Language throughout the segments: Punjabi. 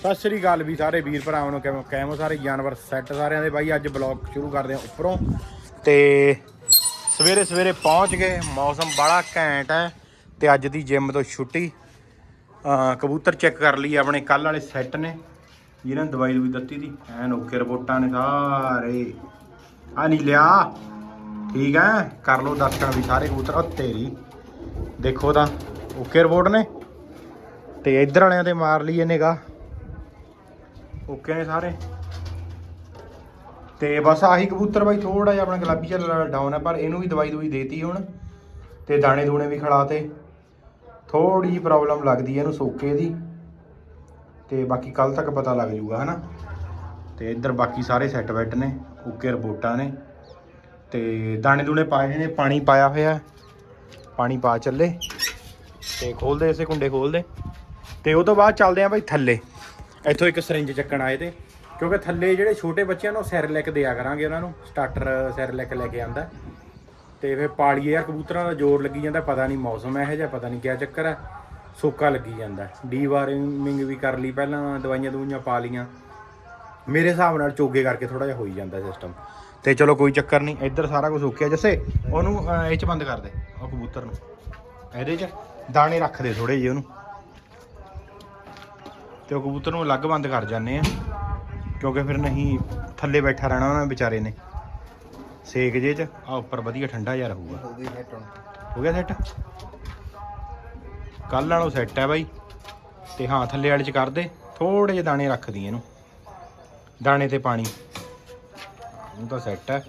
ਸਤਿ ਸ੍ਰੀ ਅਕਾਲ ਵੀ ਸਾਰੇ ਵੀਰ ਭਰਾਵਾਂ ਨੂੰ, ਕਿਵੇਂ ਕਿਵੇਂ ਸਾਰੇ? ਜਾਨਵਰ ਸੈੱਟ ਸਾਰਿਆਂ ਦੇ ਬਾਈ, ਅੱਜ ਬਲੌਗ ਸ਼ੁਰੂ ਕਰਦੇ ਹਾਂ ਉੱਪਰੋਂ। ਤੇ ਸਵੇਰੇ ਸਵੇਰੇ ਪਹੁੰਚ ਗਏ, ਮੌਸਮ ਬੜਾ ਘੈਂਟ ਹੈ ਤੇ ਅੱਜ ਦੀ ਜਿਮ ਤੋਂ ਛੁੱਟੀ। ਕਬੂਤਰ ਚੈੱਕ ਕਰ ਲਈ ਆਪਣੇ ਕੱਲ ਵਾਲੇ ਸੈੱਟ ਨੇ। ਜਿਹਨਾਂ ਨੇ ਦਵਾਈ ਦੂਈ ਦਿੱਤੀ ਦੀ, ਐਨ ਓਕੇ ਰਿਪੋਰਟਾਂ ਨੇ ਸਾਰੇ। ਆ ਨਹੀਂ ਲਿਆ। ਠੀਕ ਹੈ, ਕਰ ਲਓ ਦਰਸ਼ਨ ਵੀ ਸਾਰੇ ਕਬੂਤਰ। ਉਹ ਤੇਰੀ। ਦੇਖੋ ਤਾਂ ਓਕੇ ਰਿਪੋਰਟ ਨੇ। ਤੇ ਇੱਧਰ ਵਾਲਿਆਂ ਤੇ ਮਾਰ ਲਈ ਇਹਨੇ ਗਾ। ਓਕੇ ਨੇ ਸਾਰੇ? ਤੇ ਬਸ ਆਹੀ ਕਬੂਤਰ ਬਾਈ ਥੋੜਾ ਜਿਹਾ ਆਪਣਾ ਗੁਲਾਬੀ ਚੱਲ ਡਾਊਨ ਹੈ ਪਰ ਇਹਨੂੰ ਵੀ ਦਵਾਈ ਦੂਈ ਦੇਤੀ ਹੁਣ। ਤੇ ਦਾਣੇ ਦੂਣੇ ਵੀ ਖਿਲਾਤੇ ਥੋੜੀ ਜਿਹੀ ਪ੍ਰੋਬਲਮ ਲੱਗਦੀ ਹੈ ਇਹਨੂੰ ਸੋਕੇ ਦੀ। ਤੇ ਬਾਕੀ ਕੱਲ ਤੱਕ ਪਤਾ ਲੱਗ ਜੂਗਾ, ਹਨਾ? ਤੇ ਇੱਧਰ ਬਾਕੀ ਸਾਰੇ ਸੈੱਟ ਬੈੱਟ ਨੇ, ਓਕੇ ਰਿਪੋਰਟਾਂ ਨੇ। ਤੇ ਦਾਣੇ ਦੂਣੇ ਪਾਏ ਨੇ, ਪਾਣੀ ਪਾਇਆ ਹੋਇਆ। ਪਾਣੀ ਪਾ ਚੱਲੇ। ਤੇ ਖੋਲਦੇ ਇਸੇ ਕੁੰਡੇ ਖੋਲਦੇ ਤੇ ਉਹ ਤੋਂ ਬਾਅਦ ਚੱਲਦੇ ਆਂ ਬਾਈ ਥੱਲੇ। ਇੱਥੋਂ ਇੱਕ ਸਰਿੰਜ ਚੱਕਣ ਆਏ ਤੇ, ਕਿਉਂਕਿ ਥੱਲੇ ਜਿਹੜੇ ਛੋਟੇ ਬੱਚਿਆਂ ਨੂੰ ਸੈਰਲੈਕ ਦਿਆ ਕਰਾਂਗੇ ਉਹਨਾਂ ਨੂੰ ਸਟਾਰਟਰ ਸੈਰਲੈਕ ਲੈ ਕੇ ਆਂਦਾ। ਤੇ ਫਿਰ ਪਾਲੀਏ ਯਾਰ, ਕਬੂਤਰਾਂ ਦਾ ਜ਼ੋਰ ਲੱਗੀ ਜਾਂਦਾ, ਪਤਾ ਨਹੀਂ ਮੌਸਮ ਇਹੋ ਜਿਹਾ, ਪਤਾ ਨਹੀਂ ਕਿਆ ਚੱਕਰ ਹੈ ਸੋਕਾ ਲੱਗੀ ਜਾਂਦਾ। ਡੀਵਾਰਮਿੰਗ ਵੀ ਕਰ ਲਈ ਪਹਿਲਾਂ, ਦਵਾਈਆਂ ਦੂਈਆਂ ਪਾ ਲੀਆਂ ਮੇਰੇ ਹਿਸਾਬ ਨਾਲ ਚੋਗੇ ਕਰਕੇ ਥੋੜਾ ਜਿਹਾ ਹੋਈ ਜਾਂਦਾ ਸਿਸਟਮ ਤੇ ਚਲੋ ਕੋਈ ਚੱਕਰ ਨਹੀਂ, ਇੱਧਰ ਸਾਰਾ ਕੁਝ ਓਕੇ ਆ ਜੱਸੇ, ਉਹਨੂੰ ਇਹ ਚ ਬੰਦ ਕਰ ਦੇ, ਉਹ ਕਬੂਤਰ ਨੂੰ। ਇਹਦੇ ਚ ਦਾਣੇ ਰੱਖ ਦੇ ਥੋੜੇ ਜਿਹੇ ਉਹਨੂੰ। ਤੇ ਉਹ ਕਬੂਤਰ ਨੂੰ ਅਲੱਗ ਬੰਦ ਕਰ ਜਾਂਦੇ ਆ। ਕਿਉਂਕਿ ਫਿਰ ਨਹੀਂ ਥੱਲੇ ਬੈਠਾ ਰਹਿਣਾ ਉਹਨਾਂ ਵਿਚਾਰੇ ਨੇ। ਸੇਕ ਜੇ ਚ ਆ ਉੱਪਰ ਵਧੀਆ ਠੰਡਾ ਜਿਹਾ ਰਹੂਗਾ। ਹੋ ਗਈ ਗਿਆ ਸੈੱਟ ਕੱਲ ਨਾਲੋਂ ਸੈੱਟ ਹੈ ਬਾਈ। ਤੇ ਹਾਂ ਥੱਲੇ ਵਾਲੇ ਚ ਕਰ ਦੇ। ਥੋੜੇ ਜਿਹੇ ਦਾਣੇ ਰੱਖ ਦੀ ਇਹਨੂੰ। ਦਾਣੇ ਤੇ ਪਾਣੀ। ਉਹ ਤਾਂ ਸੈੱਟ ਹੈ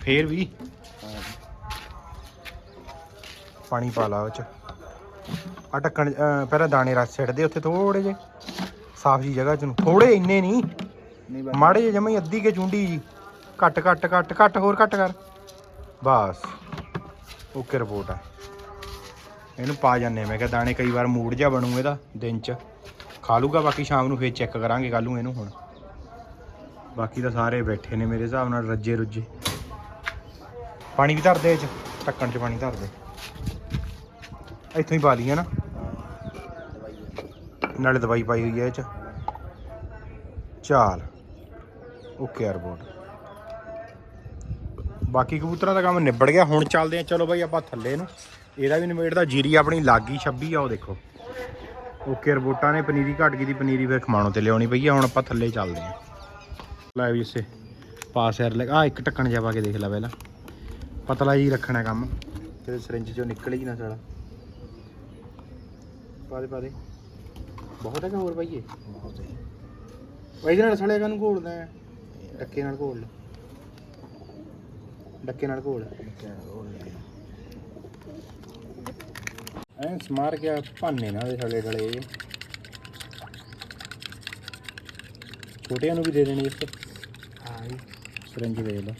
ਫੇਰ ਵੀ ਪਾਣੀ ਪਾ ਲਾ ਉਹ ਚ। ਆ ਢੱਕਣ ਪਹਿਲਾਂ ਦਾਣੇ ਰੱਖ ਛੱਡ ਦੇ ਉੱਥੇ ਥੋੜੇ ਜਿਹੇ। ਸਾਫ਼ ਜੀ ਜਗ੍ਹਾ ਚ ਨੂੰ। ਥੋੜੇ ਇੰਨੇ ਨਹੀਂ। ਨਹੀਂ ਮਾੜੇ ਜਿਹੇ ਜਮਈ ਅੱਧੀ ਕੇ ਚੁੰਡੀ ਜੀ। ਘੱਟ ਘੱਟ ਘੱਟ ਘੱਟ ਹੋਰ ਘੱਟ ਕਰ। ਬਸ। ਓਕੇ ਰਿਪੋਰਟ ਆ। ਇਹਨੂੰ ਪਾ ਜਾਂਦੇ। ਮੈਂ ਕਿਹਾ ਦਾਣੇ ਕਈ ਵਾਰ ਮੂਡ ਜਾ ਬਣੂ ਇਹਦਾ ਦਿਨ ਚ। ਖਾ ਲੂਗਾ ਬਾਕੀ ਸ਼ਾਮ ਨੂੰ ਫੇਰ ਚੈੱਕ ਕਰਾਂਗੇ ਕੱਲ ਨੂੰ ਇਹਨੂੰ ਹੁਣ। ਬਾਕੀ ਤਾਂ ਸਾਰੇ ਬੈਠੇ ਨੇ ਮੇਰੇ ਹਿਸਾਬ ਨਾਲ ਰੱਜੇ ਰੁੱਜੇ ਪਾਣੀ ਵੀ ਧਰ ਦੇ ਇਹ ਚ। ਢੱਕਣ ਚ ਪਾਣੀ ਧਰ ਦੇ। ਇੱਥੋਂ ਹੀ ਪਾ ਲਈ ਨਾ। ਨਾਲੇ ਦਵਾਈ ਪਾਈ ਹੋਈ ਹੈ ਇਹ ਚ। ਚਾਲ। ਓਕੇ ਰਿਪੋਰਟ ਬਾਕੀ ਕਬੂਤਰਾਂ ਦਾ ਕੰਮ ਨਿਬੜ ਗਿਆ। ਹੁਣ ਚੱਲਦੇ ਆ ਚਲੋ ਬਾਈ, ਆਪਾਂ ਥੱਲੇ ਨੂੰ। ਇਹਦਾ ਵੀ ਨਿਬੇੜਦਾ। ਜੀਰੀ ਆਪਣੀ ਲਾਗੀ 26 ਆ, ਉਹ ਦੇਖੋ। ਓਕੇ ਰਿਪੋਰਟਾਂ ਨੇ ਪਨੀਰੀ ਘਟ ਗਈ ਦੀ ਪਨੀਰੀ ਫਿਰ ਖਮਾਣੋ ਤੇ ਲਿਆਉਣੀ ਪਈ ਆ। ਹੁਣ ਆਪਾਂ ਥੱਲੇ ਚੱਲਦੇ ਆ ਲੈ ਵੀ ਇਸੇ ਪਾਸ ਯਾਰ ਲੈ ਆ, ਇੱਕ ਟੱਕਣ ਜਾ ਪਾ ਕੇ ਦੇਖ ਲੈ ਪਹਿਲਾਂ। ਪਤਲਾ ਜੀ ਰੱਖਣਾ ਕੰਮ। ਤੇ ਸਰਿੰਜ ਚੋਂ ਨਿਕਲ ਹੀ ਨਾ ਸਾਲਾ। ਪਾ ਦੇ ਪਾ ਦੇ ਬਹੁਤ ਹੈ ਕਿ ਹੋਰ ਪਾਈਏ ਬਹੁਤ ਹੈ ਇਹਦੇ ਨਾਲ ਸੜੇਗਾ ਨੂੰ ਘੋਲਦਾ ਹੈ ਡੱਕੇ ਨਾਲ ਘੋਲ ਲੈ ਡੱਕੇ ਨਾਲ ਘੋਲ। ਐ ਸਮਾਰ ਗਿਆ ਭਾਨੇ ਨਾਲ ਦੇ ਸੜੇ ਡਲੇ ਛੋਟਿਆਂ ਨੂੰ ਵੀ ਦੇ ਦੇਣੀ ਇਸ ਹਾਂ ਜੀ। ਸਰੰਜ ਦੇ ਲਓ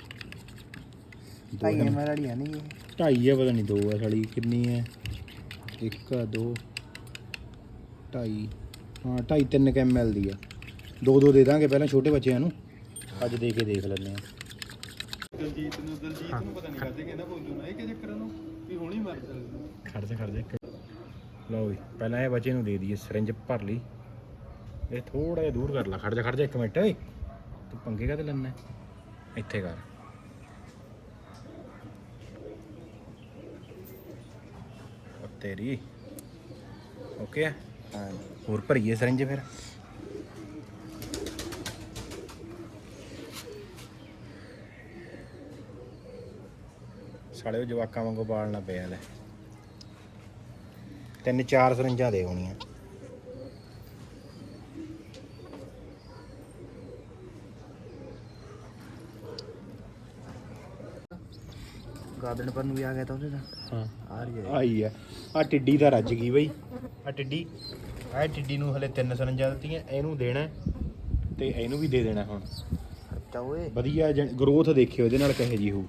ਭਾਈ ਇਹ ਲੜੀਆਂ ਨਹੀਂ ਇਹ। ਢਾਈ ਹੈ ਪਤਾ ਨਹੀਂ ਦੋ ਹੈ ਸੜੀ ਕਿੰਨੀ ਹੈ। ਇੱਕ ਆ, ਦੋ। ਢਾਈ ਹਾਂ ਢਾਈ ਤਿੰਨ ਕੁ ਐਮ ਐਲ ਦੀ ਆ। ਦੋ ਦੋ ਦੇ ਦਾਂਗੇ ਪਹਿਲਾਂ ਛੋਟੇ ਬੱਚਿਆਂ ਨੂੰ। ਅੱਜ ਦੇ ਕੇ ਦੇਖ ਲੈਂਦੇ ਆ। ਦਲਜੀਤ ਨੂੰ ਦਲਜੀਤ ਨੂੰ ਪਤਾ ਨਹੀਂ ਕਰਦੇ ਕਹਿੰਦਾ ਬੋਲੂ ਨਾ ਇਹ ਕਿ ਚੱਕਰ ਨੂੰ? ਵੀ ਹੁਣੀ ਮਰ ਸਕਦਾ ਖੜ ਜਾ ਖੜ ਜਾ ਲਓ ਵੀ ਪਹਿਲਾਂ ਇਹ ਬੱਚੇ ਨੂੰ ਦੇ ਦਈਏ ਸਿਰੰਜ ਭਰ ਲਈ। ਇਹ ਥੋੜਾ ਜਿਹਾ ਦੂਰ ਕਰ ਲਾ। ਖੜ ਜਾ ਖੜ ਜਾ ਇੱਕ ਮਿੰਟ। ਓਏ ਤੂੰ ਪੰਗੇ ਕਾਤੇ ਲੈਣਾ ਇੱਥੇ ਕਰ। ਤੇਰੀ। ਓਕੇ ਹੋਰ ਭਰੀਏ ਸਿਰੰਜ ਫਿਰ। ਸਾਲੇ ਜਵਾਕਾਂ ਵਾਂਗੂ ਪਾਲਣਾ ਪਿਆ ਲੈ। ਤਿੰਨ ਚਾਰ ਸਿਰੰਜਾਂ ਦੇ ਹੋਣੀਆਂ। ਗਾਰਡਨ ਪਰ ਨੂੰ ਵੀ ਆ ਗਿਆ ਤਾਂ ਉਹਦੇ ਦਾ ਹਾਂ। ਆ ਰਹੀ ਹੈ। ਆਈ ਆ ਆ ਟਿੱਡੀ ਤਾਂ ਰੱਜ ਗਈ ਬਈ। ਆ ਟਿੱਡੀ। ਆ ਟਿੱਡੀ ਨੂੰ ਹਲੇ ਤਿੰਨ ਸਿਰੰਜਾਂ ਦਿੱਤੀਆਂ ਇਹਨੂੰ ਦੇਣਾ ਹੈ ਤੇ ਇਹਨੂੰ ਵੀ ਦੇ ਦੇਣਾ ਹੁਣ। ਖਰਚਾ ਓਏ। ਵਧੀਆ ਗਰੋਥ ਦੇਖਿਓ ਇਹਦੇ ਨਾਲ ਕਹੇ ਜੀ ਹੋ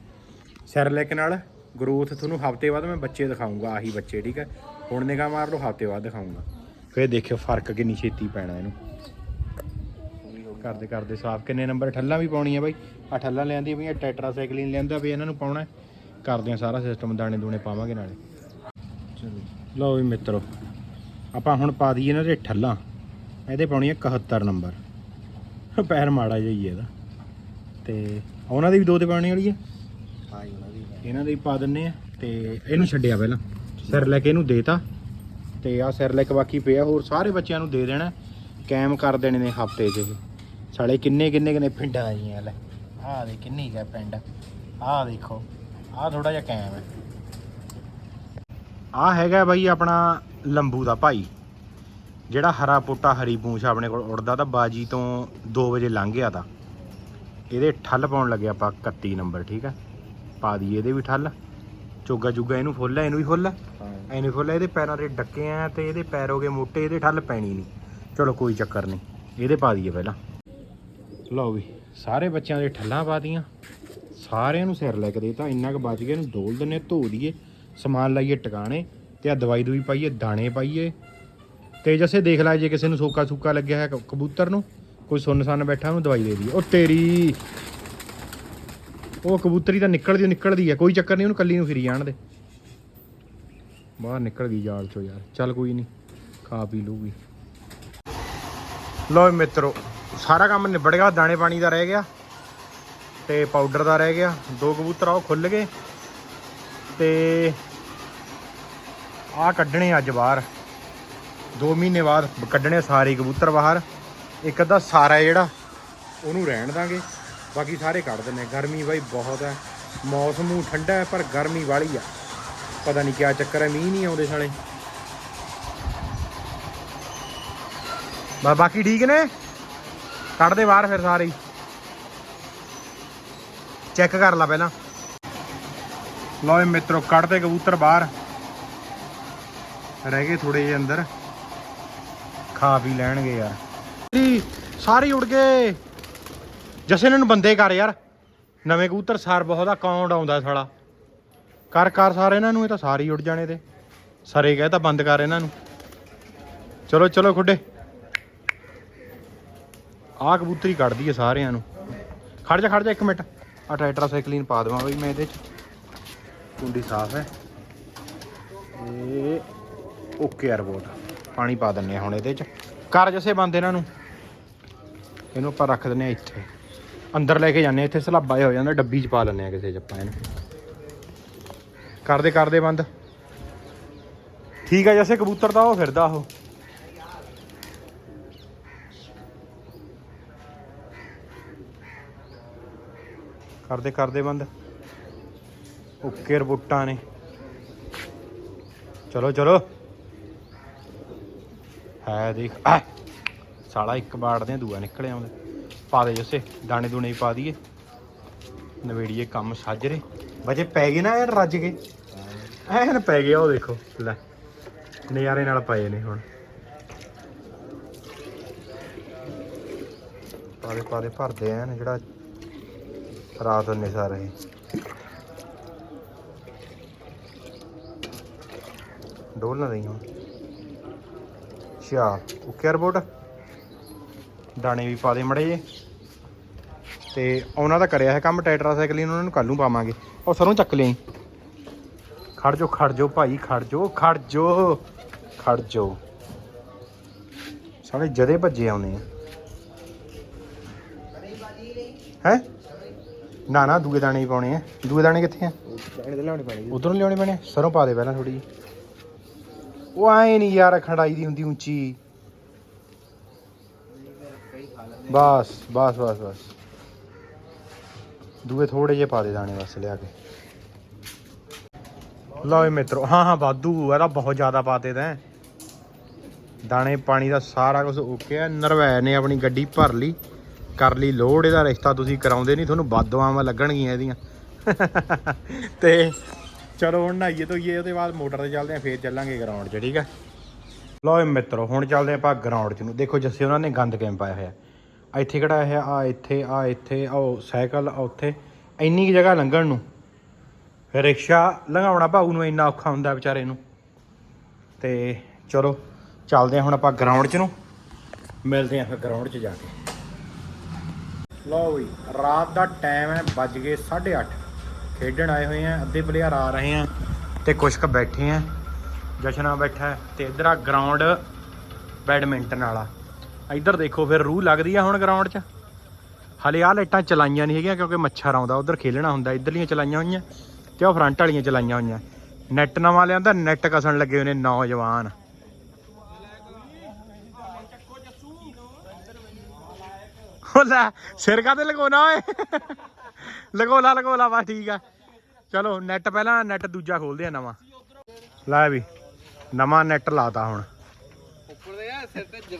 ਸੈਰਲੈਕ ਨਾਲ ਗਰੋਥ ਤੁਹਾਨੂੰ ਹਫ਼ਤੇ ਬਾਅਦ ਮੈਂ ਬੱਚੇ ਦਿਖਾਉਂਗਾ ਆਹੀ ਬੱਚੇ ਠੀਕ ਹੈ? ਹੁਣ ਨਿਗਾਹ ਮਾਰ ਲਓ ਹਫ਼ਤੇ ਬਾਅਦ ਦਿਖਾਉਂਗਾ ਫਿਰ ਦੇਖਿਓ ਫ਼ਰਕ ਕਿੰਨੀ ਛੇਤੀ ਪੈਣਾ ਇਹਨੂੰ। ਕਰਦੇ ਕਰਦੇ ਸਾਫ਼। ਕਿੰਨੇ ਨੰਬਰ ਠੱਲਾਂ ਵੀ ਪਾਉਣੀਆਂ ਬਾਈ। ਆ ਠੱਲਾਂ ਲਿਆਂਦੀਆਂ ਪਈਆਂ ਟੈਟਰਾਸਾਈਕਲਿਨ ਲਿਆਂਦਾ ਵੀ ਇਹਨਾਂ ਨੂੰ ਪਾਉਣਾ ਹੈ। ਕਰਦੇ ਆ ਸਾਰਾ ਸਿਸਟਮ ਦਾਣੇ ਦੂਣੇ ਪਾਵਾਂਗੇ ਨਾਲੇ। ਚਲੋ। ਲਓ ਵੀ ਮਿੱਤਰੋ, ਆਪਾਂ ਹੁਣ ਪਾ ਦਈਏ ਇਹਨਾਂ ਦੇ ਠੱਲਾਂ। ਇਹਦੇ ਪਾਉਣੀ ਹੈ 71 ਨੰਬਰ। ਪੈਰ ਮਾੜਾ ਜਿਹਾ ਹੀ ਹੈ ਇਹਦਾ। ਤੇ ਉਹਨਾਂ ਦੀ ਵੀ ਦੋ ਤੇ ਪਾਉਣੀ ਵਾਲੀ ਹੈ ਇਹਨਾਂ ਦੇ ਹੀ ਪਾ ਦਿੰਨੇ ਆ। ਤੇ ਇਹਨੂੰ ਛੱਡਿਆ ਪਹਿਲਾਂ। ਸਿਰ ਲੈ ਕੇ ਇਹਨੂੰ ਦੇਤਾ। ਤੇ ਆ ਸਿਰ ਲੈ ਕੇ ਬਾਕੀ ਪਿਆ। ਹੋਰ ਸਾਰੇ ਬੱਚਿਆਂ ਨੂੰ ਦੇ ਦੇਣਾ। ਕੈਮ ਕਰ ਦੇਣੇ ਨੇ ਹਫ਼ਤੇ 'ਚ ਇਹ। ਸਾਲੇ ਕਿੰਨੇ ਕਿੰਨੇ ਕਿੰਨੇ ਪਿੰਡਾਂ ਜੀਆਂ ਲੈ। ਆਹ ਦੇ ਕਿੰਨੀ ਕੁ ਹੈ ਪਿੰਡ। ਆਹ ਦੇਖੋ। ਆਹ ਥੋੜਾ ਜਿਹਾ ਕੈਮ ਹੈ। ਆਹ ਹੈਗਾ ਬਾਈ ਆਪਣਾ ਲੰਬੂ ਦਾ ਭਾਈ। ਜਿਹੜਾ ਹਰਾ ਪੋਟਾ ਹਰੀ ਪੂੰਛ ਆਪਣੇ ਕੋਲ ਉੜਦਾ ਤਾਂ ਬਾਜੀ ਤੋਂ 2 ਵਜੇ ਲੰਘ ਗਿਆ ਤਾਂ। ਇਹਦੇ ਠੱਲ ਪਾਉਣ ਲੱਗੇ ਆਪਾਂ 31 ਨੰਬਰ ਠੀਕ ਹੈ ਪਾ ਦਈਏ ਇਹਦੇ ਵੀ ਠੱਲ। ਚੋਗਾ ਚੁਗਾ ਇਹਨੂੰ ਫੁੱਲ ਹੈ ਇਹਨੂੰ ਵੀ ਫੁੱਲ ਹੈ। ਐਨੂੰ ਫੁੱਲ ਹੈ ਇਹਦੇ ਪੈਰਾਂ ਦੇ ਡੱਕੇ ਆ ਤੇ ਇਹਦੇ ਪੈਰ ਹੋ ਗਏ ਮੋਟੇ ਇਹਦੇ ਠੱਲ ਪੈਣੀ ਨਹੀਂ। ਚਲੋ ਕੋਈ ਚੱਕਰ ਨਹੀਂ ਇਹਦੇ ਪਾ ਦਈਏ ਪਹਿਲਾਂ। ਲਓ ਵੀ ਸਾਰੇ ਬੱਚਿਆਂ ਦੇ ਠੱਲਾਂ ਪਾ ਦੀਆਂ ਸਾਰਿਆਂ ਨੂੰ ਸਿਰ ਲੈ ਕੇ ਦੇਤਾ। ਇੰਨਾ ਕੁ ਬਚ ਗਿਆ, ਇਹਨੂੰ ਡੋਲ ਦਿੰਨੇ ਧੋ ਦਈਏ, ਸਮਾਨ ਲਾਈਏ, ਟਿਕਾਣੇ ਤੇ ਆ ਦਵਾਈ ਦੂਈ ਪਾਈਏ, ਦਾਣੇ ਪਾਈਏ। ਤੇ ਜੈਸੇ ਦੇਖ ਲੈ, ਜੇ ਕਿਸੇ ਨੂੰ ਸੋਕਾ ਸੁੱਕਾ ਲੱਗਿਆ ਹੈ ਕਬੂਤਰ ਨੂੰ, ਕੋਈ ਸੁੰਨ ਸੰਨ ਬੈਠਾ, ਉਹਨੂੰ ਦਵਾਈ ਦੇ ਦਈਏ। ਉਹ ਤੇਰੀ, ਉਹ ਕਬੂਤਰੀ ਤਾਂ ਨਿਕਲਦੀ ਨਿਕਲਦੀ ਹੈ ਕੋਈ ਚੱਕਰ ਨਹੀਂ, ਉਹਨੂੰ ਕੱਲੀ ਨੂੰ ਫਿਰੀ ਜਾਣ ਦੇ। ਬਾਹਰ ਨਿਕਲ ਗਈ ਜਾਲ ਚੋਂ ਯਾਰ, ਚੱਲ ਕੋਈ ਨਹੀਂ, ਖਾ ਪੀ ਲੂਗੀ। ਲੋ ਮਿੱਤਰੋ, ਸਾਰਾ ਕੰਮ ਨਿਬੜ ਗਿਆ, ਦਾਣੇ ਪਾਣੀ ਦਾ ਰਹਿ ਗਿਆ। ਤੇ ਪਾਊਡਰ ਦਾ ਰਹਿ ਗਿਆ। ਦੋ ਕਬੂਤਰ ਆ, ਉਹ ਖੁੱਲ ਗਏ। ਤੇ ਆ ਕੱਢਣੇ ਅੱਜ ਬਾਹਰ। 2 ਮਹੀਨੇ ਬਾਅਦ ਕੱਢਣੇ ਸਾਰੇ ਕਬੂਤਰ ਬਾਹਰ। ਇੱਕ ਅੱਧਾ ਸਾਰਾ ਜਿਹੜਾ, ਉਹਨੂੰ ਰਹਿਣ ਦਾਂਗੇ। ਬਾਕੀ ਸਾਰੇ ਕੱਢ ਦਿੰਨੇ ਗਰਮੀ ਬਾਈ ਬਹੁਤ ਹੈ। ਮੌਸਮ ਠੰਡਾ ਹੈ, ਪਰ ਗਰਮੀ ਵਾਲੀ ਆ। ਪਤਾ ਨਹੀਂ ਕਿਆ ਚੱਕਰ ਹੈ, ਮੀਂਹ ਨਹੀਂ ਆਉਂਦੇ ਸਾਲੇ। ਬਾਕੀ ਠੀਕ ਨੇ। ਕੱਢ ਦੇ ਬਾਹਰ ਫਿਰ ਸਾਰੇ ਹੀ। ਚੈੱਕ ਕਰ ਲਾ ਪਹਿਲਾਂ। ਲਓ ਇਹ ਮਿੱਤਰੋ, ਕੱਢਦੇ ਕਬੂਤਰ ਬਾਹਰ। ਰਹਿ ਗਏ ਥੋੜੇ ਜਿਹੇ ਅੰਦਰ। ਖਾ ਵੀ ਲੈਣਗੇ ਯਾਰ। ਸਾਰੇ ਹੀ ਉੜ ਗਏ। ਜਸੇ ਇਹਨਾਂ ਨੂੰ ਬੰਦੇ ਕਰ ਯਾਰ। ਨਵੇਂ ਕਬੂਤਰ ਸਾਰ ਬਹੁਤ ਆ ਕਾਉਂਡ ਆਉਂਦਾ ਸਾਲਾ? ਕਰ ਕਰ ਸਾਰੇ ਇਹਨਾਂ ਨੂੰ, ਇਹ ਤਾਂ ਸਾਰੇ ਹੀ ਉੜ ਜਾਣੇ ਤੇ। ਸਾਰੇ ਗਏ ਤਾਂ ਬੰਦ ਕਰ ਇਹਨਾਂ ਨੂੰ। ਚਲੋ ਚਲੋ ਖੁੱਡੇ। ਆਹ ਕਬੂਤਰੀ ਕੱਢਦੀ ਹੈ ਸਾਰਿਆਂ ਨੂੰ। ਖੜ ਜਾ ਖੜ ਜਾ ਇੱਕ ਮਿੰਟ। ਆ ਟੈਟਰਾਸਾਈਕਲਿਨ ਪਾ ਦੇਵਾਂ ਬਈ ਮੈਂ ਇਹਦੇ ਚ। ਕੁੰਡੀ ਸਾਫ਼ ਹੈ। ਇਹ ਓਕੇ 에ਅਰਬੋਟ ਪਾਣੀ ਪਾ ਦਿੰਨੇ ਆ ਹੁਣ ਇਹਦੇ ਚ। ਕਰ ਜਸੇ ਬੰਦ ਇਹਨਾਂ ਨੂੰ। ਇਹਨੂੰ ਆਪਾਂ ਰੱਖ ਦਿੰਨੇ ਆ ਇੱਥੇ। ਅੰਦਰ ਲੈ ਕੇ ਜਾਂਦੇ ਆ ਇੱਥੇ ਸਲਾਬਾ ਜਿਹਾ ਹੋ ਜਾਂਦਾ, ਡੱਬੀ ਚ ਪਾ ਲੈਂਦੇ ਆ ਕਿਸੇ ਚ ਆਪਾਂ ਇਹਨੂੰ। ਕਰਦੇ ਕਰਦੇ ਬੰਦ। ਠੀਕ ਆ ਜੈਸੇ, ਕਬੂਤਰ ਦਾ ਉਹ ਫਿਰਦਾ ਉਹ। ਕਰਦੇ ਕਰਦੇ ਬੰਦ। ਓਕੇ ਰਬੁੱਟਾਂ ਨੇ। ਚਲੋ ਚਲੋ। ਹੈ ਦੇਖ ਆ ਸਾਲਾ ਇੱਕ ਬਾੜਦੇ ਆ, ਦੂਆ ਨਿਕਲ ਆਉਂਦਾ। ਪਾ ਦੇ ਜੱਸੇ, ਦਾਣੇ ਦੂਣੇ ਵੀ ਪਾ ਦਈਏ। ਨਵੇੜੀਏ, ਕੰਮ ਸਾਜਰੇ ਵਜੇ ਪੈ ਗਏ ਨਾ ਯਾਰ ਰੱਜ ਕੇ ਐਨ ਪੈ ਗਿਆ ਉਹ ਦੇਖੋ, ਲੈ। ਨਜ਼ਾਰੇ ਨਾਲ ਪਏ ਨੇ ਹੁਣ। ਪਾਦੇ ਪਾਦੇ ਭਰਦੇ ਐਨ ਜਿਹੜਾ ਰਾਤ ਨੂੰ ਨਿਸਾ ਰਹੇ ਡੋਲ ਨਾ ਰਹੀ ਹੁਣ। ਅੱਛਾ ਓਕੇ ਰਿਪੋਰਟ? ਦਾਣੇ ਵੀ ਪਾ ਦੇ ਮੜੇ ਜੇ ਤੇ ਉਹਨਾਂ ਦਾ ਕਰਿਆ ਹੈ ਕੰਮ ਟੈਟਰਾ ਟੈਟਰਾਸਾਈਕਲਿਨ ਉਹਨਾਂ ਨੂੰ ਕੱਲ ਨੂੰ ਪਾਵਾਂਗੇ। ਉਹ ਸਰੋਂ ਚੱਕ ਲਈ। ਖੜ ਜੋ ਖੜ ਜੋ ਭਾਈ, ਖੜ ਜੋ ਖੜ ਜੋ ਖੜ ਜੋ ਸਾਰੇ ਜਦੇ ਭੱਜੇ ਆਉਨੇ ਆ। ਹੈ? ਨਾ ਨਾ ਦੂਏ ਦਾਣੇ ਹੀ ਪਾਉਣੇ ਆ। ਦੂਏ ਦਾਣੇ ਕਿੱਥੇ ਆ? ਦਾਣੇ ਤੇ ਲਿਆਉਣੀ ਪੈਣੀ ਉਧਰੋਂ ਲਿਆਉਣੇ ਪੈਣੇ? ਸਰੋਂ ਪਾ ਦੇ ਪਹਿਲਾਂ ਥੋੜੀ ਉਹ ਐ ਨਹੀਂ ਯਾਰ ਖੜਾਈ ਦੀ ਹੁੰਦੀ ਉੱਚੀ। ਬਸ ਬਸ ਬਸ ਬਸ। ਦੂਏ ਥੋੜੇ ਜਿਹੇ ਪਾ ਦੇ ਦਾਣੇ ਬਸ ਲਿਆ ਕੇ। ਲਓ ਮਿੱਤਰੋ ਹਾਂ ਹਾਂ ਵਾਧੂ ਇਹਦਾ ਬਹੁਤ ਜ਼ਿਆਦਾ ਪਾਤੇ ਤੈਂ। ਦਾਣੇ ਪਾਣੀ ਦਾ ਸਾਰਾ ਕੁਝ ਓਕੇ ਆ। ਨਰਵੈ ਨੇ ਆਪਣੀ ਗੱਡੀ ਭਰ ਲਈ। ਕਰ ਲਈ ਲੋੜ, ਇਹਦਾ ਰਿਸ਼ਤਾ ਤੁਸੀਂ ਕਰਾਉਂਦੇ ਨਹੀਂ, ਤੁਹਾਨੂੰ ਬਦਦੁਆਵਾਂ ਲੱਗਣਗੀਆਂ ਇਹਦੀਆਂ। ਤੇ ਚਲੋ ਹੁਣ ਨਹਾਈਏ ਧੋਈਏ, ਉਹਦੇ ਬਾਅਦ ਮੋਟਰ ਤੇ ਚੱਲਦੇ ਆ ਫੇਰ ਚੱਲਾਂਗੇ ਗਰਾਊਂਡ 'ਚ, ਠੀਕ ਹੈ ਲਓ ਇਹ ਮਿੱਤਰੋ, ਹੁਣ ਚੱਲਦੇ ਆਪਾਂ ਗਰਾਊਂਡ 'ਚ ਨੂੰ। ਦੇਖੋ ਜੱਸੇ ਉਹਨਾਂ ਨੇ ਗੰਦ ਕਿਵੇਂ ਪਾਇਆ ਹੋਇਆ। ਇੱਥੇ ਕਿਹੜਾ ਹੈ ਆ ਇੱਥੇ ਆ ਇੱਥੇ, ਆਹ ਸਾਈਕਲ ਆ ਉੱਥੇ। ਇੰਨੀ ਕੁ ਜਗ੍ਹਾ ਲੰਘਣ ਨੂੰ, ਰਿਕਸ਼ਾ ਲੰਘਾਉਣਾ ਭਾਊ ਨੂੰ ਇੰਨਾ ਔਖਾ ਹੁੰਦਾ ਵਿਚਾਰੇ ਨੂੰ। ਤੇ ਚਲੋ, ਚੱਲਦੇ ਹਾਂ ਹੁਣ ਆਪਾਂ ਗਰਾਊਂਡ 'ਚ ਨੂੰ। ਮਿਲਦੇ ਹਾਂ ਫਿਰ ਗਰਾਊਂਡ 'ਚ ਜਾ ਕੇ। ਲਓ ਵੀ, ਰਾਤ ਦਾ ਟਾਈਮ ਹੈ, ਵੱਜ ਗਏ 8:30 ਖੇਡਣ ਆਏ ਹੋਏ ਆ ਅੱਧੇ ਪਲੇਅਰ ਆ ਰਹੇ ਆ ਤੇ ਕੁਝ ਕੁ ਬੈਠੇ ਆ ਜਸ਼ਨਾ ਬੈਠਾ ਹੈ ਤੇ ਇਧਰ ਆ ਗਰਾਊਂਡ ਬੈਡਮਿੰਟਨ ਵਾਲਾ। ਇੱਧਰ ਦੇਖੋ ਫਿਰ ਰੂਹ ਲੱਗਦੀ ਆ ਹੁਣ ਗਰਾਊਂਡ 'ਚ। ਹਲੇ ਆਹ ਲਾਈਟਾਂ ਚਲਾਈਆਂ ਨਹੀਂ ਹੈਗੀਆਂ ਕਿਉਂਕਿ ਮੱਛਰ ਆਉਂਦਾ, ਉਧਰ ਖੇਲਣਾ ਹੁੰਦਾ, ਇੱਧਰਲੀਆਂ ਚਲਾਈਆਂ ਹੋਈਆਂ ਤੇ ਉਹ ਫਰੰਟ ਵਾਲੀਆਂ ਚਲਾਈਆਂ ਹੋਈਆਂ। ਨੈਟ ਨਵਾਂ ਲਿਆਂਦਾ ਨੈਟ ਕਸਣ ਲੱਗੇ ਹੋਏ ਨੇ ਨੌਜਵਾਨ। ਉਹ ਲੈ ਸਿਰ ਕਾਤੇ ਲਗਾਉਣਾ ਓਏ? ਲਗੋਲਾ ਲਗੋਲਾ ਬਸ ਠੀਕ ਆ। ਚਲੋ ਨੈਟ ਪਹਿਲਾਂ ਨੈਟ ਦੂਜਾ ਖੋਲਦੇ ਆ ਨਵਾਂ। ਲੈ ਵੀ ਨਵਾਂ ਨੈਟ ਲਾਤਾ ਹੁਣ। ਉੱਪਰ ਦੇ ਸਿਰ ਤੇ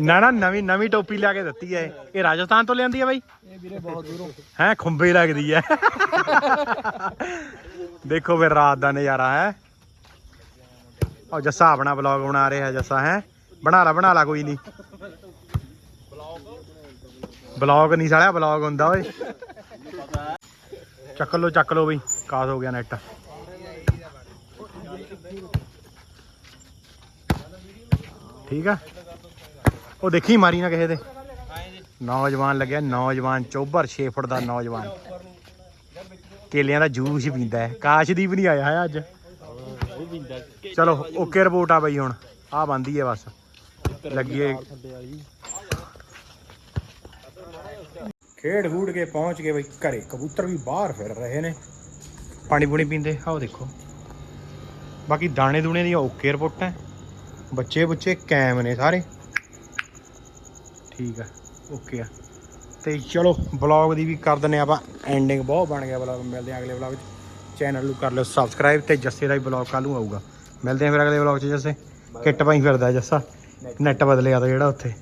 ਨਾ ਨਾ ਨਵੀਂ ਨਵੀਂ ਟੋਪੀ ਲਿਆ ਕੇ ਦਿੱਤੀ ਐ ਇਹ। ਰਾਜਸਥਾਨ ਤੋਂ ਲਿਆਂਦੀ ਆ ਬਾਈ? ਇਹ ਵੀਰੇ ਬਹੁਤ ਦੂਰੋਂ। ਹੈ ਖੁੰਬੇ ਲੱਗਦੀ ਐ ਦੇਖੋ ਫਿਰ ਰਾਤ ਦਾ ਨਜ਼ਾਰਾ ਹੈ। ਉਹ ਜੱਸਾ ਆਪਣਾ ਬਲੌਗ ਬਣਾ ਰਿਹਾ ਜੱਸਾ ਹੈ। ਬਣਾ ਲਾ ਬਣਾ ਲਾ ਕੋਈ ਨਹੀਂ ਬਲੌਗ ਨਹੀਂ ਸਾਲਿਆ ਬਲੌਗ ਹੁੰਦਾ ਓਏ। ਚੱਕ ਲੋ ਚੱਕ ਲੋ ਬਈ ਕਾਸ ਹੋ ਗਿਆ ਨੈਟ। ਠੀਕ ਆ? ਉਹ ਦੇਖੀ ਮਾਰੀ ਨਾ ਕਿਸੇ ਦੇ ਨੌਜਵਾਨ ਲੱਗਿਆ ਨੌਜਵਾਨ ਚੋਬਰ 6 ਫੁੱਟ ਦਾ ਨੌਜਵਾਨ। ਕੇਲਿਆਂ ਦਾ ਜੂਸ ਪੀਂਦਾ ਹੈ। ਕਾਸ਼ਦੀਪ ਨਹੀਂ ਆਇਆ ਹੈ ਅੱਜ। ਚਲੋ ਓਕੇ ਰਿਪੋਰਟ ਆ ਬਈ ਹੁਣ। ਆ ਬੰਦੀ ਹੈ ਬਸ। ਲੱਗੀਏ ਖੇਡ ਖੂਡ ਕੇ ਪਹੁੰਚ ਗਏ ਬਈ ਘਰੇ ਕਬੂਤਰ ਵੀ ਬਾਹਰ ਫਿਰ ਰਹੇ ਨੇ। ਪਾਣੀ ਪੂਣੀ ਪੀਂਦੇ ਆਓ ਦੇਖੋ। ਬਾਕੀ ਦਾਣੇ ਦੂਣੇ ਦੀਆਂ ਓਕੇ ਰਿਪੋਰਟ ਹੈ। ਬੱਚੇ ਬੁੱਚੇ ਕੈਮ ਨੇ ਸਾਰੇ। ਠੀਕ ਆ ਓਕੇ ਆ। ਤੇ ਚਲੋ ਬਲੌਗ ਦੀ ਵੀ ਕਰ ਦਿੰਨੇ ਆਪਾਂ। ਐਂਡਿੰਗ ਬਹੁਤ ਬਣ ਗਿਆ ਬਲੌਗ ਮਿਲਦੇ ਆ ਅਗਲੇ ਬਲੌਗ 'ਚ ਚੈਨਲ ਨੂੰ ਕਰ ਲਿਓ ਸਬਸਕ੍ਰਾਈਬ ਤੇ ਜੱਸੇ ਦਾ ਵੀ ਬਲੌਗ ਕੱਲ੍ਹ ਨੂੰ ਆਊਗਾ। ਮਿਲਦੇ ਆ ਫਿਰ ਅਗਲੇ ਬਲੌਗ 'ਚ ਜੱਸੇ। ਕਿੱਟ ਪਾਈ ਫਿਰਦਾ ਜੱਸਾ। ਨੈਟ ਬਦਲਿਆ ਤਾਂ ਜਿਹੜਾ ਉੱਥੇ।